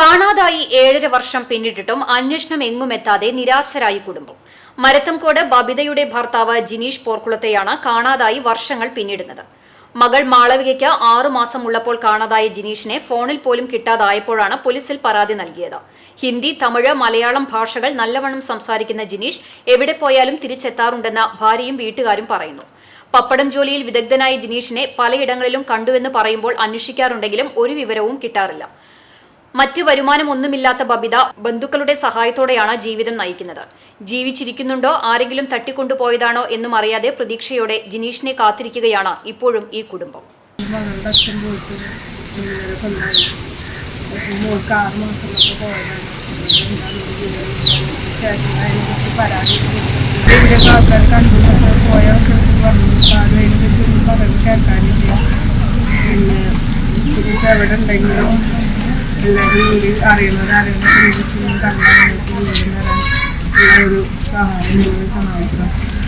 കാണാതായി ഏഴര വർഷം പിന്നിട്ടിട്ടും അന്വേഷണം എങ്ങുമെത്താതെ നിരാശരായി കുടുംബം. മരത്തംകോട് ബബിതയുടെ ഭർത്താവ് ജിനീഷ് പോർക്കുളത്തെയാണ് കാണാതായി വർഷങ്ങൾ പിന്നിടുന്നത്. മകൾ മാളവികയ്ക്ക് ആറുമാസം ഉള്ളപ്പോൾ കാണാതായ ജിനീഷിനെ ഫോണിൽ പോലും കിട്ടാതായപ്പോഴാണ് പോലീസിൽ പരാതി നൽകിയത്. ഹിന്ദി തമിഴ് മലയാളം ഭാഷകൾ നല്ലവണ്ണം സംസാരിക്കുന്ന ജിനീഷ് എവിടെ പോയാലും തിരിച്ചെത്താറുണ്ടെന്ന് ഭാര്യയും വീട്ടുകാരും പറയുന്നു. പപ്പടം ജോലിയിൽ വിദഗ്ധനായ ജിനീഷിനെ പലയിടങ്ങളിലും കണ്ടുവെന്ന് പറയുമ്പോൾ അന്വേഷിക്കാറുണ്ടെങ്കിലും ഒരു വിവരവും കിട്ടാറില്ല. മറ്റ് വരുമാനമൊന്നുമില്ലാത്ത ബബിത ബന്ധുക്കളുടെ സഹായത്തോടെയാണ് ജീവിതം നയിക്കുന്നത്. ജീവിച്ചിരിക്കുന്നുണ്ടോ? ആരെങ്കിലും തട്ടിക്കൊണ്ടുപോയതാണോ എന്നും അറിയാതെ പ്രതീക്ഷയോടെ ജിനീഷിനെ കാത്തിരിക്കുകയാണ് ഇപ്പോഴും ഈ കുടുംബം. അവസരത്തിൽ പിന്നെ ഇനിയിപ്പോൾ എവിടെ ഉണ്ടെങ്കിലും എല്ലാവരും കൂടി ഒരു സഹായം നിങ്ങൾ സഹായിക്കണം